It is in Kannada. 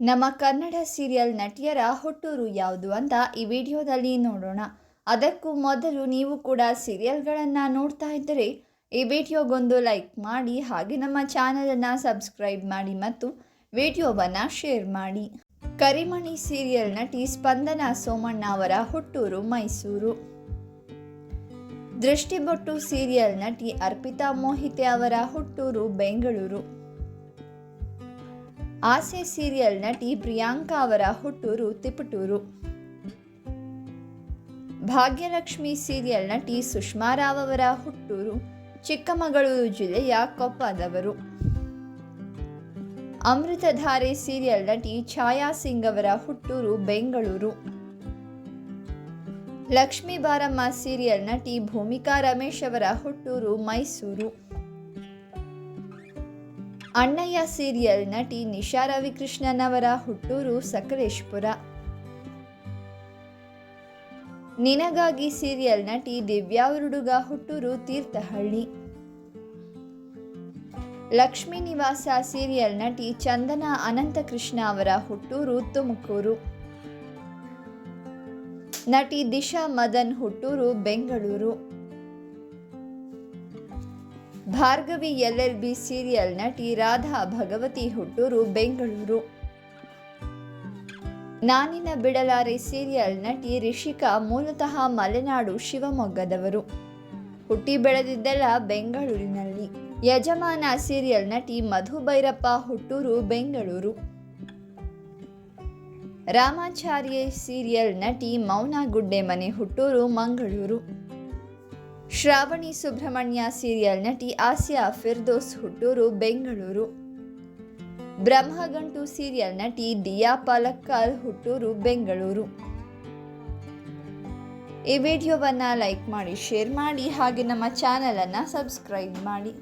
ನಮ್ಮ ಕನ್ನಡ ಸೀರಿಯಲ್ ನಟಿಯರ ಹುಟ್ಟೂರು ಯಾವುದು ಅಂತ ಈ ವಿಡಿಯೋದಲ್ಲಿ ನೋಡೋಣ. ಅದಕ್ಕೂ ಮೊದಲು ನೀವು ಕೂಡ ಸೀರಿಯಲ್ಗಳನ್ನು ನೋಡ್ತಾ ಇದ್ದರೆ ಈ ವಿಡಿಯೋಗೊಂದು ಲೈಕ್ ಮಾಡಿ ಹಾಗೆ ನಮ್ಮ ಚಾನಲನ್ನು ಸಬ್ಸ್ಕ್ರೈಬ್ ಮಾಡಿ ಮತ್ತು ವಿಡಿಯೋವನ್ನು ಶೇರ್ ಮಾಡಿ. ಕರಿಮಣಿ ಸೀರಿಯಲ್ ನಟಿ ಸ್ಪಂದನ ಸೋಮಣ್ಣ ಅವರ ಹುಟ್ಟೂರು, ಮೈಸೂರು. ದೃಷ್ಟಿಬೊಟ್ಟು ಸೀರಿಯಲ್ ನಟಿ ಅರ್ಪಿತಾ ಮೋಹಿತೆ ಅವರ ಹುಟ್ಟೂರು, ಬೆಂಗಳೂರು. ಆಸೆ ಸೀರಿಯಲ್ ನಟಿ ಪ್ರಿಯಾಂಕಾ ಅವರ ಹುಟ್ಟೂರು ತಿಪಟೂರು. ಭಾಗ್ಯಲಕ್ಷ್ಮಿ ಸೀರಿಯಲ್ ನಟಿ ಸುಷ್ಮಾ ರಾವ್ ಅವರ ಹುಟ್ಟೂರು ಚಿಕ್ಕಮಗಳೂರು ಜಿಲ್ಲೆಯ ಕೊಪ್ಪದವರು. ಅಮೃತಧಾರೆ ಸೀರಿಯಲ್ ನಟಿ ಛಾಯಾ ಸಿಂಗ್ ಅವರ ಹುಟ್ಟೂರು ಬೆಂಗಳೂರು. ಲಕ್ಷ್ಮೀ ಬಾರಮ್ಮ ಸೀರಿಯಲ್ ನಟಿ ಭೂಮಿಕಾ ರಮೇಶ್ ಅವರ ಹುಟ್ಟೂರು ಮೈಸೂರು. ಅಣ್ಣಯ್ಯ ಸೀರಿಯಲ್ ನಟಿ ನಿಶಾ ರವಿಕೃಷ್ಣನ್ ಅವರ ಹುಟ್ಟೂರು ಸಕಲೇಶ್ಪುರ. ನಿನಗಾಗಿ ಸೀರಿಯಲ್ ನಟಿ ದಿವ್ಯಾ ಉರುಡುಗ ಹುಟ್ಟೂರು ತೀರ್ಥಹಳ್ಳಿ. ಲಕ್ಷ್ಮೀ ನಿವಾಸ ಸೀರಿಯಲ್ ನಟಿ ಚಂದನ ಅನಂತಕೃಷ್ಣ ಅವರ ಹುಟ್ಟೂರು ತುಮಕೂರು. ನಟಿ ದಿಶಾ ಮದನ್ ಹುಟ್ಟೂರು Bengaluru. Bhargavi L L B serial ನಟಿ ರಾಧಾ ಭಗವತಿ ಹುಟ್ಟೂರು, ಬೆಂಗಳೂರು. ನಾನಿನ ಬಿಡಲಾರೆ ಸೀರಿಯಲ್ ನಟಿ ರಿಷಿಕಾ, ಮೂಲತಃ ಮಲೆನಾಡು ಶಿವಮೊಗ್ಗದವರು. ಹುಟ್ಟಿ ಬೆಳೆದಿದ್ದೆಲ್ಲ ಬೆಂಗಳೂರಿನಲ್ಲಿ. ಯಜಮಾನ ಸೀರಿಯಲ್ ನಟಿ ಮಧು ಭೈರಪ್ಪ ಹುಟ್ಟೂರು, ಬೆಂಗಳೂರು. ರಾಮಾಚಾರ್ಯ ಸೀರಿಯಲ್ ನಟಿ ಮೌನ ಗುಡ್ಡೆ ಮನೆ ಹುಟ್ಟೂರು, ಮಂಗಳೂರು. ಶ್ರಾವಣಿ ಸುಬ್ರಹ್ಮಣ್ಯ ಸೀರಿಯಲ್ ನಟಿ ಆಸಿಯಾ ಫಿರ್ದೋಸ್ ಹುಟ್ಟೂರು, ಬೆಂಗಳೂರು. ಬ್ರಹ್ಮಗಂಟು ಸೀರಿಯಲ್ ನಟಿ ದಿಯಾ ಪಾಲಕ್ಕಾಲ್ ಹುಟ್ಟೂರು, ಬೆಂಗಳೂರು. ಈ ವಿಡಿಯೋವನ್ನು ಲೈಕ್ ಮಾಡಿ ಶೇರ್ ಮಾಡಿ, ಹಾಗೆ ನಮ್ಮ ಚಾನಲನ್ನು ಸಬ್ಸ್ಕ್ರೈಬ್ ಮಾಡಿ.